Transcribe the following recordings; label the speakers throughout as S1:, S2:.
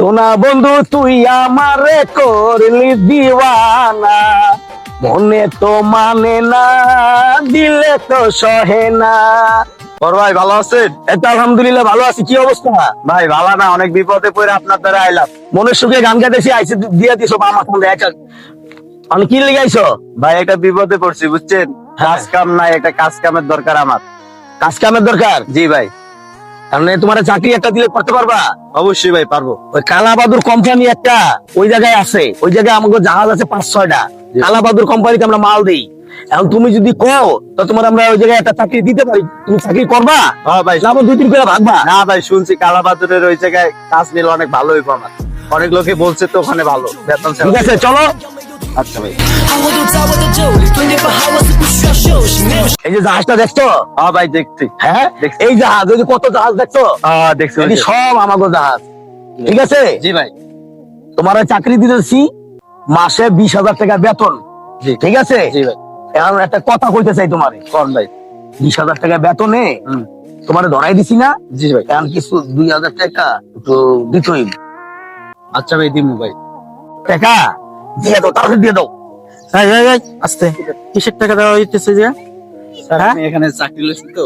S1: সোনা বন্ধু তুই আমারে করলি দিওয়ানা। মনে তো মানে না দিলে তো সহে না।
S2: বড় ভাই ভালো আছেন?
S1: এটা আলহামদুলিল্লাহ ভালো আছি। কি অবস্থা?
S2: ভাই ভালো না অনেক বিপদে পড়ে আপনার দ্বারা আইলাম।
S1: মনের সুখে গান গাইতেছি আইসে দিয়ে দিছো আমার এক আমি কি লেগাইছো
S2: ভাই একটা বিপদে পড়ছি বুঝছেন? কাজ কাম নাই একটা কাজ কামের দরকার আমার।
S1: কাজ কামের দরকার?
S2: জি ভাই।
S1: কারণ তোমার চাকরি একটা দিলে করতে পারবা?
S2: অবশ্যই ভাই পারব।
S1: ওই কালাবাদুর কোম্পানি একটা ওই জায়গায় আছে। ওই জায়গায় আমাকে জাহাজ আছে পাঁচ ছয়টা। কালাবাদুর কোম্পানিতে আমরা মাল দিই। এখন তুমি যদি কও তো তোমার আমরা ওই জায়গায় একটা চাকরি দিতে পারি। তুমি চাকরি করবা?
S2: হ্যাঁ ভাই।
S1: না আবার দুই তিন করে ভাগবা।
S2: না ভাই শুনছি কালাবাদুরের ওই জায়গায় কাজ নিলে অনেক ভালো হইব আমার। অনেক লোকে বলছে তো ওখানে ভালো বেতন
S1: ঠিক আছে চলো।
S2: আচ্ছা ভাই।
S1: এই যে জাহাজটা দেখছ?
S2: হ্যাঁ ভাই দেখছি।
S1: হ্যাঁ? এই জাহাজ ওই কত জাহাজ দেখছ?
S2: হ্যাঁ দেখছি
S1: সব আমাকে জাহাজ। ঠিক আছে?
S2: জি ভাই।
S1: তোমার চাকরি দিতেছি মাসে বিশ হাজার টাকা বেতন। ঠিক আছে?
S2: জি ভাই।
S1: এখন একটা কথা কইতে চাই তোমার।
S2: কোন ভাই?
S1: বিশ হাজার টাকা বেতনে তোমার ধরাই দিছি না?
S2: জি ভাই।
S1: এখন কিছু দুই হাজার টাকা একটু দিতই
S2: আচ্ছা ভাই দিমু ভাই।
S1: টাকা? দিয়ে দাও তাড়াতাড়ি দিয়ে দাও।
S3: আস্তে। কিসের টাকা দেওয়া হইতেছে যে? হ্যাঁ?
S2: এখানে চাকরি তো?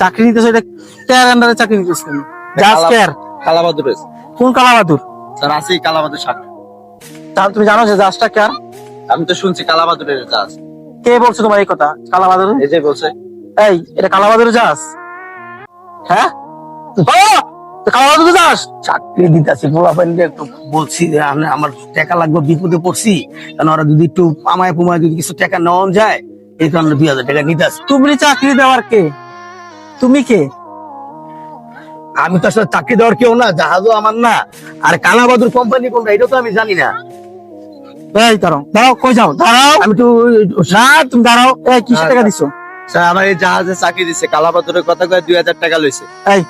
S3: চাকরি নিতেছে এটা কেয়ার আন্ডারে চাকরি নিতেছে। কেন জাহাজ কেয়ার
S2: কালাবাদুরের
S3: কোন কালাবাদুর
S2: স্যার আছি কালাবাদুর
S3: তাহলে তুমি জানো যে জাহাজটা কেয়ার
S2: আমি তো শুনছি কালাবাদুরের
S3: কে বলছে তোমার এই কথা? কালাবাদুর
S2: এই যে বলছে।
S3: এই এটা কালাবাদুরের জাহাজ হ্যাঁ? কালাবাদুরের
S1: চাকরি দিতেছি পোলাপাইনকে একটু বলছি যে আমার টাকা লাগবে বিপদে পড়ছি। কারণ ওরা যদি একটু আমায় পুমায় যদি কিছু টাকা নেওয়া যায় এই কারণে দুই হাজার টাকা নিতে আসি।
S3: তুমি চাকরি দেওয়ার কে? তুমি কে?
S1: আমি তো আসলে চাকরি দেওয়ার কেউ না জাহাজও আমার না আর কালাবাদুর কোম্পানি কোনটা এটা তো আমি জানি না।
S3: এই দাঁড়াও দাঁড়াও কই যাও? দাঁড়াও।
S1: আমি তো
S3: না তুমি দাঁড়াও। এই কিসের টাকা দিছো?
S2: স্যার আমার এই জাহাজে চাকরি দিচ্ছে কালাবাদুরের কথা কয়ে দুই হাজার টাকা লইছে।
S3: এই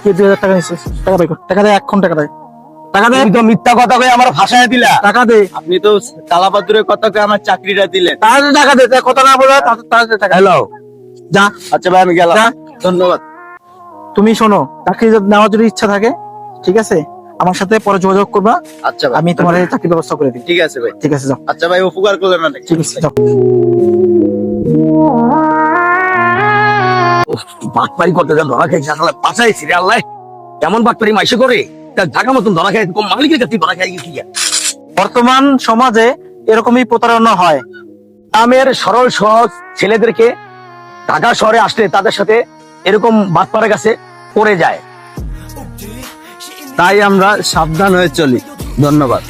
S3: কে দুই হাজার টাকা নিছো টাকা দে টাকা দে এখন টাকা দে। টাকা দে।
S1: তুমি তো মিথ্যা কথা কয়ে আমার ভাষায় দিলা।
S3: টাকা দে।
S2: আপনি তো কালাবাদুরের কথা কয়ে আমার চাকরিটা দিলেন।
S3: তাড়াতাড়ি টাকা দে। কথা না বলে তাড়াতাড়ি তাড়াতাড়ি টাকা
S1: হ্যালো।
S3: যা।
S2: আচ্ছা ভাই আমি গেলাম। ধন্যবাদ।
S3: তুমি শোনো চাকরি নেওয়ার যদি ইচ্ছা থাকে ঠিক আছে? আমার সাথে পরে যোগাযোগ করবা।
S2: আচ্ছা
S3: আমি তোমার চাকরির ব্যবস্থা করে দিই
S2: ঠিক আছে ভাই।
S3: ঠিক আছে যাও।
S2: আচ্ছা ভাই উপকার করলেন অনেক।
S3: ঠিক আছে যাও।
S1: বাটপারি করতে যা ধরা খাইছে আসলে পাশাই সিরিয়াল লাই এমন বাটপারি মাইসে করে? ঢাকা মতন ধরা খাই মালিকের কাছে ধরা খাই গেছি
S3: বর্তমান সমাজে এরকমই প্রতারণা হয়।
S1: গ্রামের সরল সহজ ছেলেদেরকে ঢাকা শহরে আসলে তাদের সাথে এরকম বাটপাড়ের কাছে পড়ে যায়।
S2: তাই আমরা সাবধান হয়ে চলি। ধন্যবাদ।